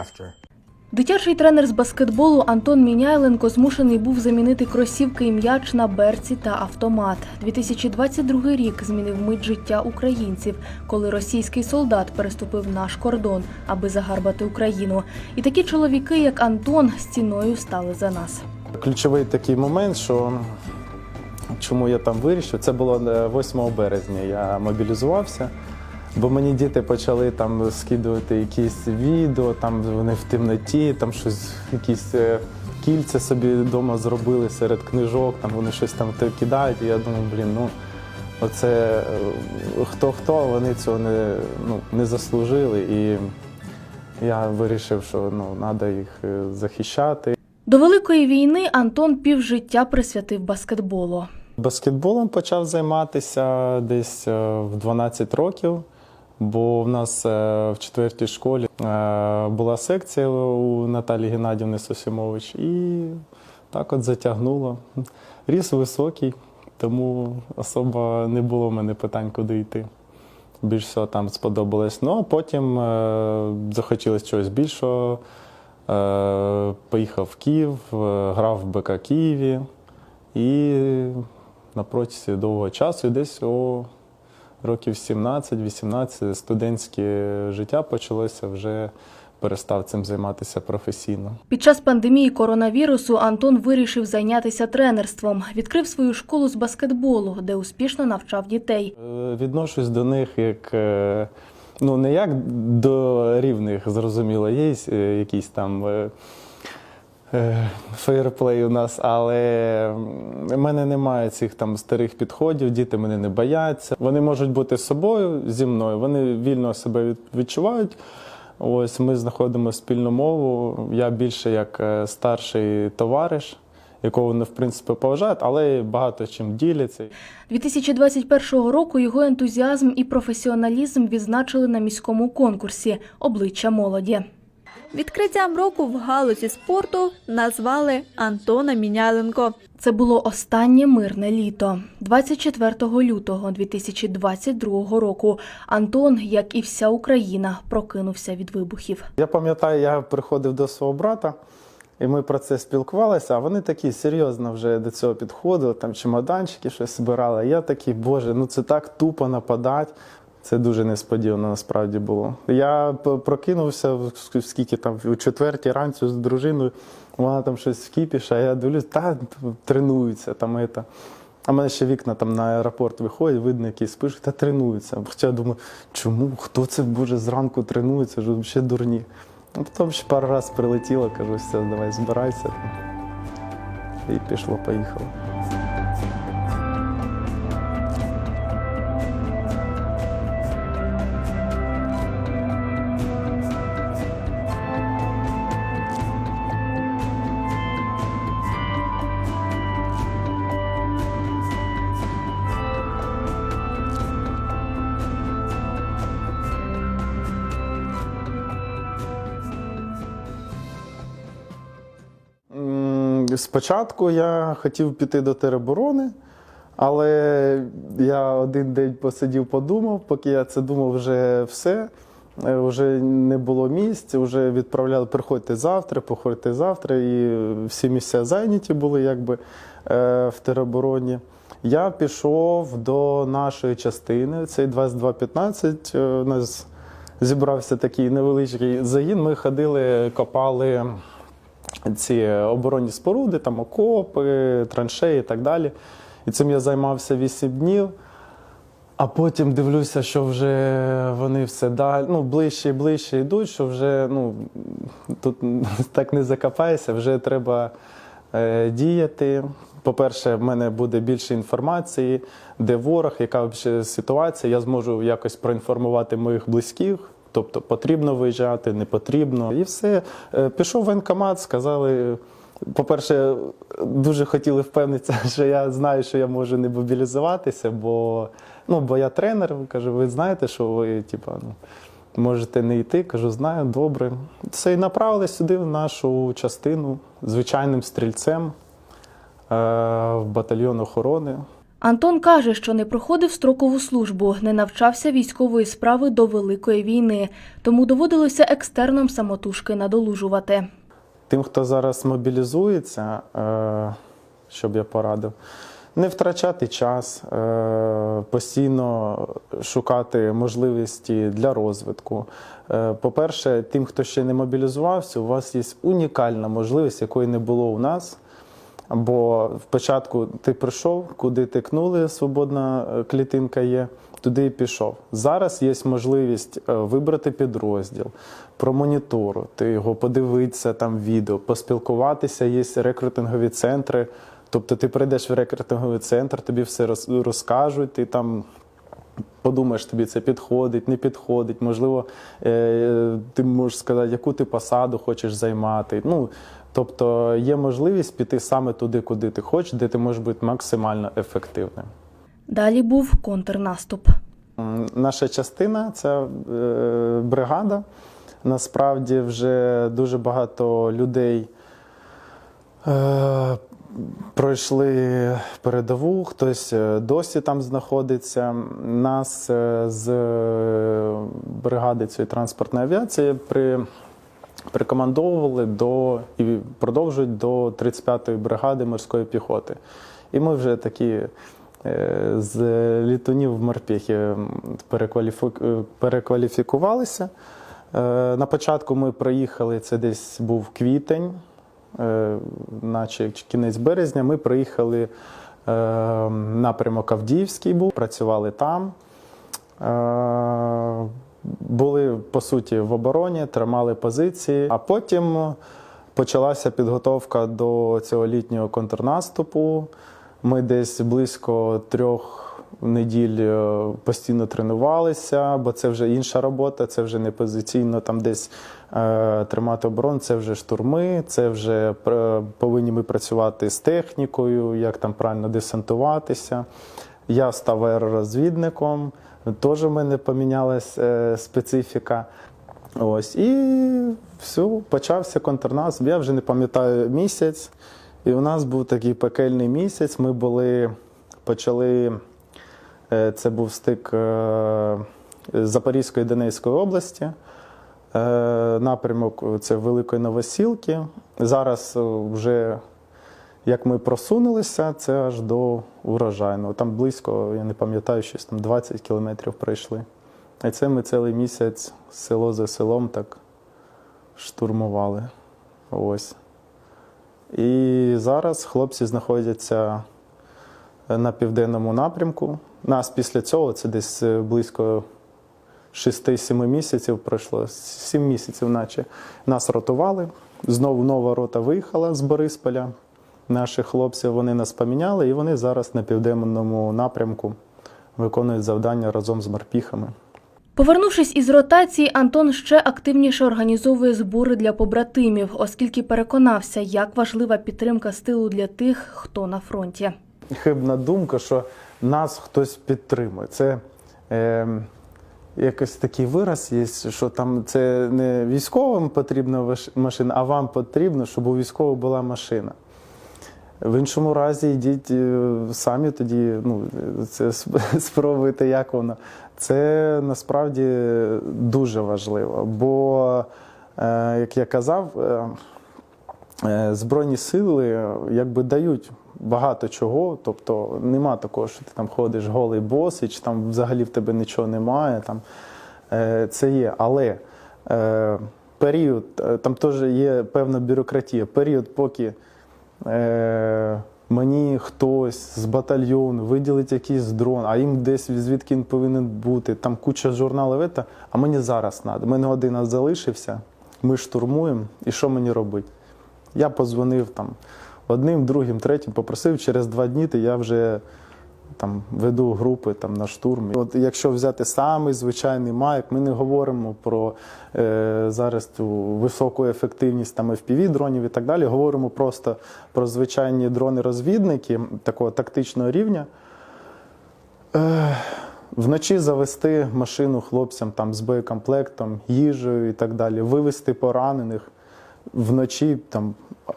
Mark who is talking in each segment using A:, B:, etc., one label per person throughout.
A: After.
B: Дитячий тренер з баскетболу Антон Міняйленко змушений був замінити кросівки і м'яч на берці та автомат. 2022 рік змінив мить життя українців, коли російський солдат переступив наш кордон, аби загарбати Україну. І такі чоловіки, як Антон, стіною стали за нас.
C: Ключовий такий момент, що чому я там вирішив, це було е, 8 березня. Я мобілізувався, бо мені діти почали там скидувати якісь відео, там вони в темноті, там щось, якісь е, кільця собі вдома зробили серед книжок, там вони щось там кидають. І я думаю, блін, ну оце хто хто, вони цього не, ну, не заслужили. І я вирішив, що ну, треба їх е, захищати.
B: До великої війни Антон півжиття присвятив баскетболу.
C: Баскетболом почав займатися десь е, в 12 років, бо в нас е, в четвертій школі е, була секція у Наталії Геннадівни Сосімович, і так от затягнуло. Ріс високий, тому особо не було в мене питань, куди йти. Більш всього там сподобалось. Ну а потім е, захотілося чогось більшого. Поїхав в Київ, грав в БК Києві. І на протязі довгого часу, і десь о років 17-18 студентське життя почалося, вже перестав цим займатися професійно.
B: Під час пандемії коронавірусу Антон вирішив зайнятися тренерством. Відкрив свою школу з баскетболу, де успішно навчав дітей.
C: Е, Відношусь до них як. е, Ну, не як до рівних, зрозуміло, є е, якісь там фейерплей у нас, але в мене немає цих там старих підходів, діти мене не бояться. Вони можуть бути собою зі мною, вони вільно себе від- відчувають. Ось ми знаходимо спільну мову. Я більше як е, старший товариш, якого вони в принципі поважають, але багато чим діляться.
B: 2021 року його ентузіазм і професіоналізм відзначили на міському конкурсі Обличчя молоді.
D: Відкриттям року в галузі спорту назвали Антона Міняленко.
B: Це було останнє мирне літо. 24 лютого 2022 року Антон, як і вся Україна, прокинувся від вибухів.
C: Я пам'ятаю, я приходив до свого брата, і ми про це спілкувалися, а вони такі серйозно вже до цього підходили, там чемоданчики щось збирали. Я такий, боже, ну це так тупо нападати. Це дуже несподівано насправді було. Я прокинувся скільки там у четвертій ранці з дружиною, вона там щось вкіпіш, а я дивлюсь, та тренуються там. Это. А мене ще вікна там на аеропорт виходять, видно, якісь пишуть, та тренуються. Хоча я думаю, чому? Хто це боже зранку тренується? Ж взагалі дурні. Ну, потім ще пару разів прилетіло, кажу, все, давай збирайся. І пішло, поїхало. Спочатку я хотів піти до тероборони, але я один день посидів, подумав, поки я це думав, вже все. е, Вже не було місць, вже відправляли, приходьте завтра, походьте завтра, і всі місця зайняті були якби е, в теробороні. Я пішов до нашої частини, цей 2215. е, У нас зібрався такий невеличкий загін. Ми ходили, копали ці оборонні споруди, там окопи, траншеї і так далі. І цим я займався 8 днів. А потім дивлюся, що вже вони все далі, ну, ближче і ближче йдуть, що вже ну, тут так не закопаєшся, вже треба е, діяти. По-перше, в мене буде більше інформації, де ворог, яка ситуація. Я зможу якось проінформувати моїх близьких. Тобто потрібно виїжджати, не потрібно. І все. Е, Пішов воєнкомат, сказали. По-перше, дуже хотіли впевнитися, що я знаю, що я можу не мобілізуватися, бо, ну, бо я тренер. Кажу, ви знаєте, що ви типа, ну, можете не йти. Кажу, знаю, добре. Все, і направили сюди, в нашу частину, звичайним стрільцем е, в батальйон охорони.
B: Антон каже, що не проходив строкову службу, не навчався військової справи до Великої війни, тому доводилося екстерном самотужки надолужувати.
C: Тим, хто зараз мобілізується, е, щоб я порадив, не втрачати час, е, постійно шукати можливості для розвитку. Е, По-перше, тим, хто ще не мобілізувався, у вас є унікальна можливість, якої не було у нас. Бо спочатку ти прийшов, куди тикнули, свободна е, клітинка є, туди і пішов. Зараз є можливість е, вибрати підрозділ, промоніторити його, подивитися там відео, поспілкуватися. Є рекрутингові центри. Тобто ти прийдеш в рекрутинговий центр, тобі все роз- розкажуть, ти там подумаєш, тобі це підходить, не підходить. Можливо, е, ти можеш сказати, яку ти посаду хочеш займати. Ну, тобто є можливість піти саме туди, куди ти хочеш, де ти можеш бути максимально ефективним.
B: Далі був контрнаступ.
C: Наша частина це е, бригада. Насправді вже дуже багато людей е, пройшли передову, хтось е, досі там знаходиться. Нас з бригади цієї транспортної авіації при, прикомандовували до і продовжують до 35-ї бригади морської піхоти. І ми вже такі е, з літунів в морпіхи е, перекваліфікувалися. Е, На початку ми приїхали, це десь був квітень, наче кінець березня. Ми приїхали напрямок Авдіївський був, працювали там. Були по суті в обороні, тримали позиції, а потім почалася підготовка до цього літнього контрнаступу. Ми десь близько трьох неділь е, постійно тренувалися, бо це вже інша робота, це вже не позиційно там десь е, тримати оборону, це вже штурми, це вже е, повинні ми працювати з технікою, як там правильно десантуватися. Я став аеророзвідником, теж в мене помінялась е, специфіка. Ось, і все, почався контрнаступ. Я вже не пам'ятаю місяць. І у нас був такий пекельний місяць. Ми були, почали, е, це був стик е, Запорізької Донецької області. Напрямок це Великої Новосілки. Зараз вже як ми просунулися, це аж до урожайного. Там близько, я не пам'ятаю, щось там 20 кілометрів пройшли. І це ми цілий місяць село за селом так штурмували. Ось. І зараз хлопці знаходяться на південному напрямку. Нас після цього це десь е, близько 6-7 місяців пройшло, 7 місяців, наче нас ротували. Знову нова рота виїхала з Борисполя. Наші хлопці вони нас поміняли, і вони зараз на південному напрямку виконують завдання разом з морпіхами.
B: Повернувшись із ротації, Антон ще активніше організовує збори для побратимів, оскільки переконався, як важлива підтримка з тилу для тих, хто на фронті.
C: хибна думка, що нас хтось підтримує. Це е, якось такий вираз є, що там це не військовим потрібна машина, а вам потрібно, щоб у військового була машина. В іншому разі йдіть е, самі тоді, ну, це спробуйте, як воно. Це насправді дуже важливо. Бо, е, як я казав, е, Збройні сили якби дають багато чого, тобто нема такого, що ти там ходиш голий босий, чи там взагалі в тебе нічого немає. Там, це є. Але період, там теж є певна бюрократія. Період, поки е, мені хтось з батальйону виділить якийсь дрон, а їм десь звідки він повинен бути, там куча журналів, а мені зараз треба. Мене один залишився, ми штурмуємо, і що мені робити? Я подзвонив там одним, другим, третім, попросив через два дні, то я вже там веду групи там на штурм. От якщо взяти самий звичайний майк, ми не говоримо про е, зараз цю високу ефективність там FPV дронів і так далі. Говоримо просто про звичайні дрони-розвідники такого тактичного рівня. Е, Вночі завести машину хлопцям там з боєкомплектом, їжею і так далі, вивезти поранених вночі там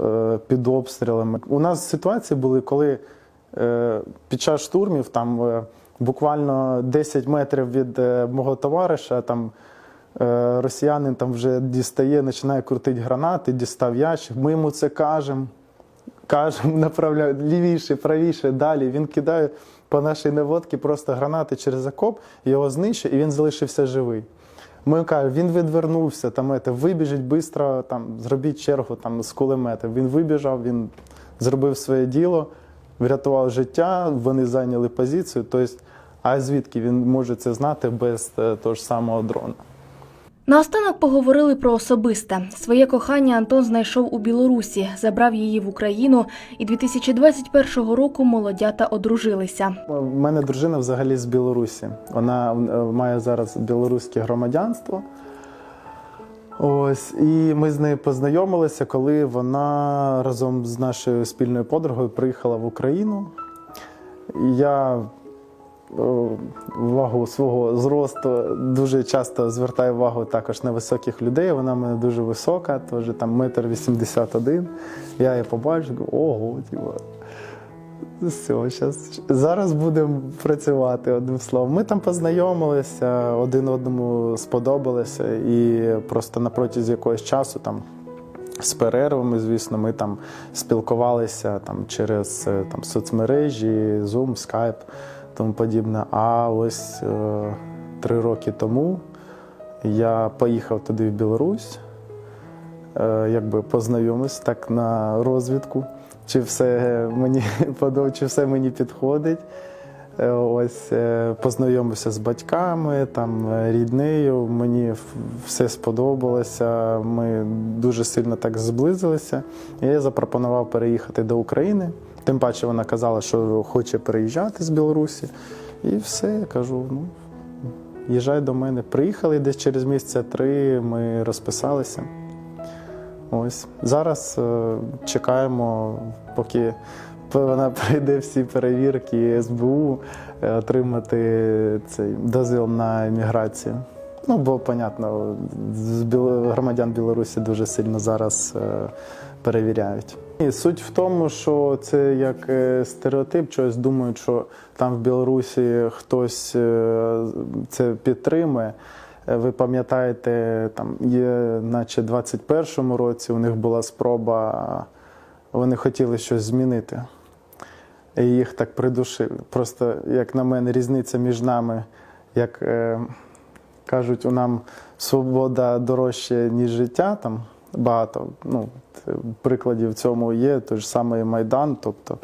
C: е, під обстрілами. У нас ситуації були, коли Під час штурмів там е, буквально 10 метрів від е, мого товариша там е, росіянин там вже дістає, починає крутити гранати, дістав ящик. Ми йому це кажемо. Кажемо, направляю лівіше, правіше, далі. Він кидає по нашій наводці просто гранати через окоп, його знищує, і він залишився живий. Ми кажемо, він відвернувся, там, ете, вибіжить швидко, там, зробіть чергу там, з кулемета. Він вибіжав, він зробив своє діло, врятував життя, вони зайняли позицію. Тобто, а звідки він може це знати без е, того ж самого дрона?
B: Наостанок поговорили про особисте. Своє кохання Антон знайшов у Білорусі, забрав її в Україну, і 2021 року молодята одружилися.
C: У мене дружина взагалі з Білорусі. Вона е, має зараз білоруське громадянство. Ось, і ми з нею познайомилися, коли вона разом з нашою спільною подругою приїхала в Україну. Я увагу свого зросту дуже часто звертаю увагу також на високих людей. Вона в мене дуже висока, теж там метр вісімдесят один. Я її побачу, ого, типу, все, щас, зараз будемо працювати одним словом. Ми там познайомилися, один одному сподобалися, і просто на протязі якогось часу, там, з перервами, звісно, ми там спілкувалися там, через е, там, соцмережі, Zoom, Skype, тому подібне. А ось е, три роки тому я поїхав туди в Білорусь е, якби познайомився так на розвідку, чи все мені подобається, чи все мені підходить. Е, Ось е, познайомився з батьками, там е, ріднею. Мені все сподобалося. Ми дуже сильно так зблизилися. Я запропонував переїхати до України. Тим паче вона казала, що хоче переїжджати з Білорусі. І все, я кажу, ну, їжджай до мене. Приїхали десь через місяця три, ми розписалися. Ось зараз е, чекаємо, поки вона пройде всі перевірки СБУ, е, отримати цей дозвіл на еміграцію. Ну, бо, понятно, з Біл- громадян Білорусі дуже сильно зараз е, перевіряють. І суть в тому, що це як е, стереотип, чогось думають, що там в Білорусі хтось е, це підтримує. Е, Ви пам'ятаєте, там є, наче 21-му році у них була спроба, вони хотіли щось змінити. І їх так придушили. Просто, як на мене, різниця між нами, як е, кажуть, у нам свобода дорожче, ніж життя. Там багато ну, прикладів в цьому є, той ж самий Майдан. Тобто,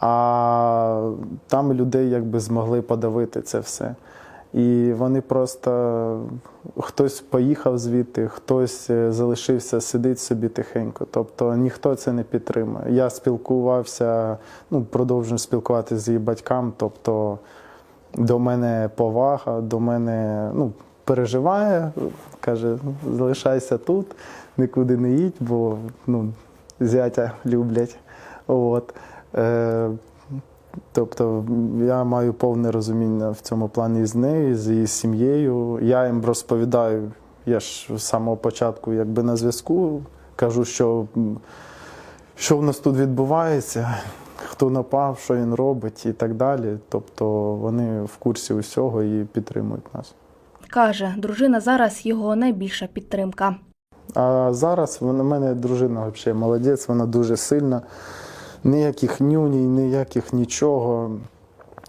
C: а там людей якби змогли подавити це все. І вони просто хтось поїхав звідти, хтось е, залишився, сидить собі тихенько. Тобто ніхто це не підтримує. Я спілкувався, ну продовжую спілкуватися з її батьками. Тобто до мене повага, до мене ну, переживає, каже, залишайся тут, нікуди не їдь, бо ну, зятя люблять. От. Е, Тобто я маю повне розуміння в цьому плані з нею, з її сім'єю. Я їм розповідаю, я ж з самого початку якби на зв'язку, кажу, що, що в нас тут відбувається, хто напав, що він робить і так далі. Тобто вони в курсі усього і підтримують нас.
B: Каже, дружина зараз його найбільша підтримка.
C: А зараз в мене дружина взагалі молодець, вона дуже сильна. Ніяких нюній, ніяких нічого.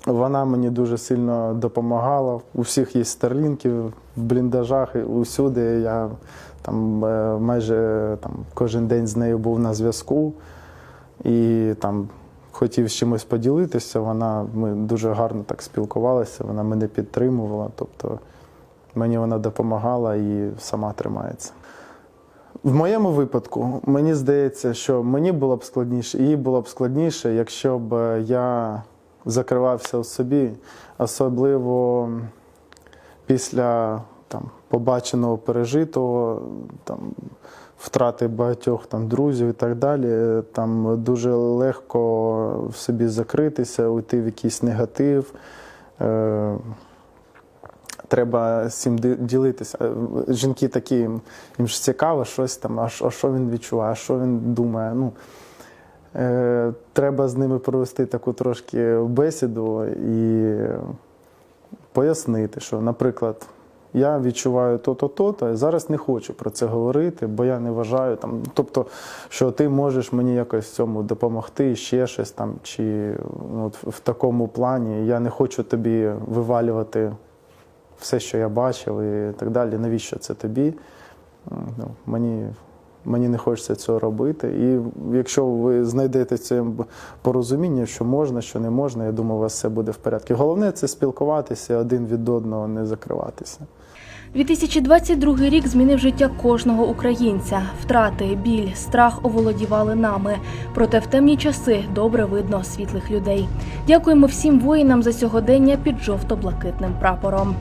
C: Вона мені дуже сильно допомагала. У всіх є старлінки в бліндажах, і усюди. Я там е, майже там, кожен день з нею був на зв'язку і там хотів з чимось поділитися. Вона, ми дуже гарно так спілкувалися, вона мене підтримувала. Тобто мені вона допомагала і сама тримається. В моєму випадку мені здається, що мені було б складніше, їй було б складніше, якщо б е, я закривався у собі, особливо після там, побаченого, пережитого, там, втрати багатьох там, друзів і так далі. Там дуже легко в собі закритися, уйти в якийсь негатив. Е, треба цим ділитися. Е, Жінки такі, їм ж цікаво щось там, а що, він відчуває, а що він думає. Ну, Е, треба з ними провести таку трошки бесіду і пояснити, що, наприклад, я відчуваю то-то, то-то, і зараз не хочу про це говорити, бо я не вважаю там, тобто, що ти можеш мені якось в цьому допомогти, ще щось там, чи от в такому плані. Я не хочу тобі вивалювати все, що я бачив, і так далі. Навіщо це тобі? Ну, мені, мені не хочеться цього робити. І якщо ви знайдете це порозуміння, що можна, що не можна, я думаю, у вас все буде в порядку. Головне це спілкуватися, один від одного не закриватися.
B: 2022 рік змінив життя кожного українця. Втрати, біль, страх оволодівали нами. Проте в темні часи добре видно світлих людей. Дякуємо всім воїнам за сьогодення під жовто-блакитним прапором.